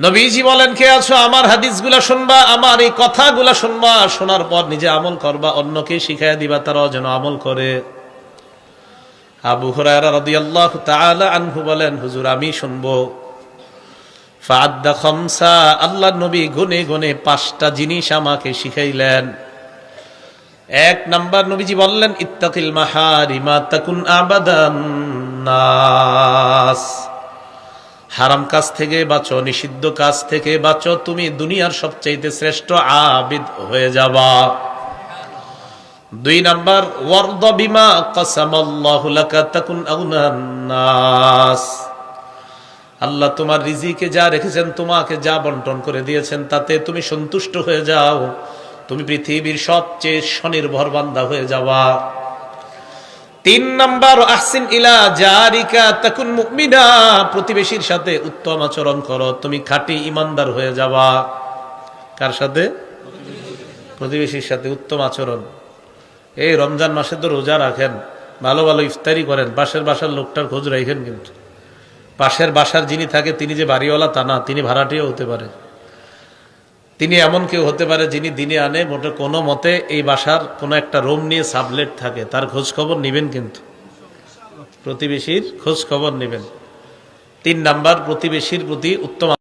নবীজি বলেন, কে আছো? আমার হাদিসগুলা শুনবা, আমার এই কথাগুলা শুনবা। শোনার পর নিজে আমল করবা, অন্যকে শিখাই দিবা, তারাও যেন আমল করে। আবু হুরায়রা রাদিয়াল্লাহু তাআলা আনহু বলেন, হুজুর, আমি শুনব। ফাদ্দা খমসা আল্লাহ নবী গুনে গুনে পাঁচটা জিনিস আমাকে শিখাইলেন। এক নাম্বার নবীজি বললেন, ইত্তাকিল মাহারিমা, তাকুন আবাদান নাস। হারাম কাজ থেকে বাঁচো, নিষিদ্ধ কাজ থেকে বাঁচো, তুমি দুনিয়ার সবচাইতে শ্রেষ্ঠ আবিদ হয়ে যাবা। দুই নাম্বার, ওয়ারদ বিমা নাস। আল্লাহ তোমার রিজিকে যা রেখেছেন, তোমাকে যা বন্টন করে দিয়েছেন, তাতে তুমি সন্তুষ্ট হয়ে যাও। তুমি পৃথিবীর সবচেয়ে স্বনির্ভর বান্দা হয়ে যাওয়া তিন নাম্বার, আহসিন ইলা জারিকা তাকুন মুমিনা। প্রতিবেশীর সাথে উত্তম আচরণ করো। তুমি খাঁটি ইমানদার হয়ে যাবা। কার সাথে? প্রতিবেশীর সাথে উত্তম আচরণ। এই রমজান মাসে তো রোজা রাখেন, ভালো ভালো ইফতারি করেন, পাশের বাসার লোকটার খোঁজ রাখেন কিন্তু। পাশের বাসার যিনি থাকে, তিনি যে বাড়িওয়ালা তা না, তিনি ভাড়াটিও হতে পারে। তিনি এমন কেউ হতে পারে যিনি দিনে আনে, মোটে কোনো মতে এই বাসার কোনো একটা রুম নিয়ে সাবলেট থাকে। তার খোঁজ খবর নেবেন কিন্তু। প্রতিবেশীর খোঁজ খবর নেবেন। তিন নাম্বার, প্রতিবেশীর প্রতি উত্তম